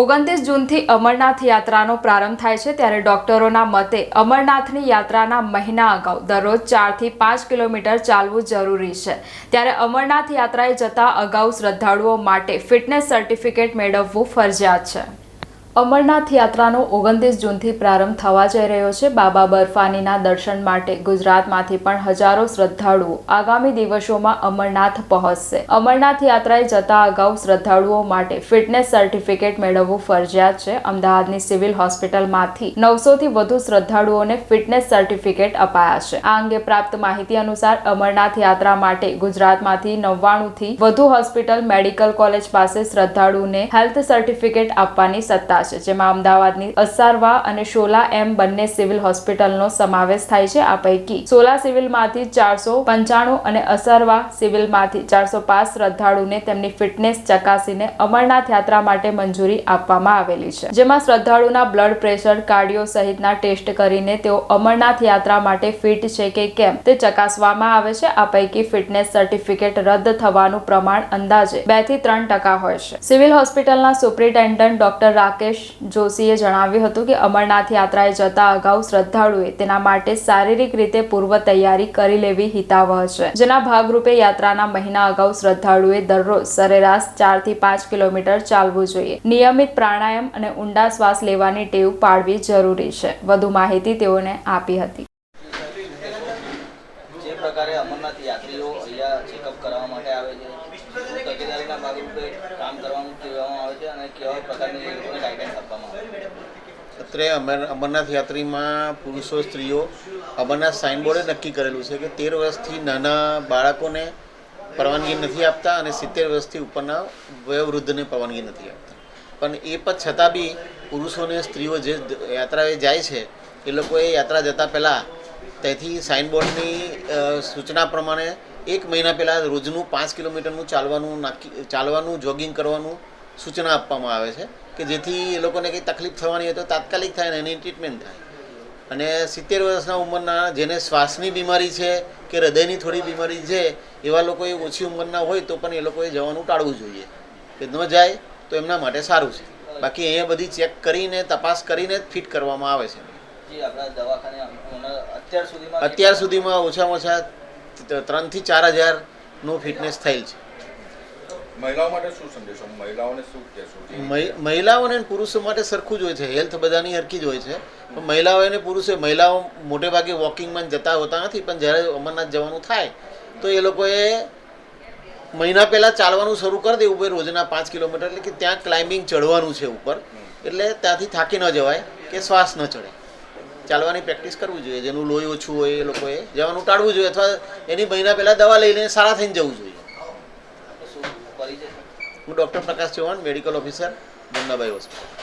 ઓગણત્રીસ જૂનથી અમરનાથ યાત્રાનો પ્રારંભ થાય છે ત્યારે ડોક્ટરોના મતે અમરનાથની યાત્રાના મહિના અગાઉ દરરોજ ચારથી પાંચ કિલોમીટર ચાલવું જરૂરી છે. ત્યારે અમરનાથ યાત્રાએ જતા અગાઉ શ્રદ્ધાળુઓ માટે ફિટનેસ સર્ટિફિકેટ મેળવવું ફરજિયાત છે. અમરનાથ યાત્રાનો ઓગણત્રીસ જૂનથી પ્રારંભ થવા જઈ રહ્યો છે. બાબા બર્ફાનીના દર્શન માટે ગુજરાતમાંથી પણ હજારો શ્રદ્ધાળુઓ આગામી દિવસોમાં અમરનાથ પહોંચશે. અમરનાથ યાત્રાએ જતા અગાઉ શ્રદ્ધાળુઓ માટે ફિટનેસ સર્ટિફિકેટ મેળવવું ફરજિયાત છે. અમદાવાદની સિવિલ હોસ્પિટલમાંથી નવસોથી વધુ શ્રદ્ધાળુઓને ફિટનેસ સર્ટિફિકેટ અપાયા છે. આ અંગે પ્રાપ્ત માહિતી અનુસાર અમરનાથ યાત્રા માટે ગુજરાતમાંથી નવ્વાણુંથી વધુ હોસ્પિટલ, મેડિકલ કોલેજ પાસે શ્રદ્ધાળુને હેલ્થ સર્ટિફિકેટ આપવાની સત્તા છે, જેમાં અમદાવાદની અસારવા અને શોલા એમ બંને સિવિલ હોસ્પિટલનો સમાવેશ થાય છે આ પૈકી. સોલા સિવિલમાંથી ચારસો પંચાણું અને અસારવા સિવિલમાંથી ચારસો પાંચ શ્રદ્ધાળુને તેમની ફિટનેસ ચકાસીને અમરનાથ યાત્રા માટે મંજૂરી આપવામાં આવેલી છે. જેમાં શ્રદ્ધાળુના બ્લડ પ્રેશર, કાર્ડિયો સહિતના ટેસ્ટ કરીને તેઓ અમરનાથ યાત્રા માટે ફિટ છે કે કેમ તે ચકાસવામાં આવે છે. આ પૈકી ફિટનેસ સર્ટિફિકેટ રદ થવાનું પ્રમાણ અંદાજે બેથી ત્રણ ટકા હોય છે. સિવિલ હોસ્પિટલના સુપ્રિન્ટેન્ડન્ટ ડોક્ટર રાકેશ જોશીએ જણાવ્યું હતું કે અમરનાથ યાત્રાએ જતા અગાઉ શ્રદ્ધાળુએ તેના માટે શારીરિક રીતે પૂર્વ તૈયારી કરી લેવી હિતાવહ છે. જેના ભાગરૂપે યાત્રાના મહિના અગાઉ શ્રદ્ધાળુએ દરરોજ સરેરાશ ચારથી પાંચ કિલોમીટર ચાલવું જોઈએ. નિયમિત પ્રાણાયામ અને ઊંડા શ્વાસ લેવાની ટેવ પાડવી જરૂરી છે. વધુ માહિતી તેઓને આપી હતી. જે પ્રકારે અમરનાથ યાત્રીઓ અહીંયા ચેકઅપ કરાવવા માટે આવે છે તકેદારીના ભાગરૂપે કામ કરવાનું કહેવામાં આવે છે અને કેવા પ્રકારની લોકોને ગાઈડન્સ આપવામાં આવે છે. અત્રે અમર અમરનાથ યાત્રીમાં પુરુષો, સ્ત્રીઓ અમરનાથ સાઇનબોર્ડે નક્કી કરેલું છે કે તેર વર્ષથી નાના બાળકોને પરવાનગી નથી આપતા અને સિત્તેર વર્ષથી ઉપરના વયોવૃદ્ધને પરવાનગી નથી આપતા. પણ એ પણ છતાં બી પુરુષોને સ્ત્રીઓ જે યાત્રાએ જાય છે, એ લોકોએ યાત્રા જતાં પહેલાં તેથી સાઇનબોર્ડની સૂચના પ્રમાણે એક મહિના પહેલાં રોજનું પાંચ કિલોમીટરનું ચાલવાનું નાખી ચાલવાનું જોગિંગ કરવાનું સૂચના આપવામાં આવે છે કે જેથી એ લોકોને કંઈ તકલીફ થવાની હોય તો તાત્કાલિક થાય ને એની ટ્રીટમેન્ટ થાય. અને સિત્તેર વર્ષના ઉંમરના જેને શ્વાસની બીમારી છે કે હૃદયની થોડી બીમારી છે એવા લોકોએ ઓછી ઉંમરના હોય તો પણ એ લોકોએ જવાનું ટાળવું જોઈએ. કે ન જાય તો એમના માટે સારું છે. બાકી અહીંયા બધી ચેક કરીને તપાસ કરીને જ ફિટ કરવામાં આવે છે. અત્યાર સુધીમાં ઓછામાં ઓછા ત્રણથી ચાર હજારનું ફિટનેસ થયેલ છે. મહિલાઓ માટે શું સંદેશો? મહિલાઓને શું કહેશો? મહિલાઓને પુરુષો માટે સરખું જ હોય છે. હેલ્થ બધાની હરકી જ હોય છે. પણ મહિલાઓ અને પુરુષો મહિલાઓ મોટે ભાગે વોકિંગમાં જતા હોતા નથી પણ જ્યારે અમરનાથ જવાનું થાય તો એ લોકોએ મહિના પહેલાં ચાલવાનું શરૂ કરી દેવું ભાઈ રોજના પાંચ કિલોમીટર. એટલે કે ત્યાં ક્લાઇમ્બિંગ ચડવાનું છે ઉપર. એટલે ત્યાંથી થાકી ન જવાય કે શ્વાસ ન ચડે. ચાલવાની પ્રેક્ટિસ કરવી જોઈએ. જેનું લોહી ઓછું હોય એ લોકોએ જવાનું ટાળવું જોઈએ અથવા એની મહિના પહેલાં દવા લઈને સારા થઈને જવું જોઈએ. હું doctor Prakash Chauhan medical officer Munnabhai hospital.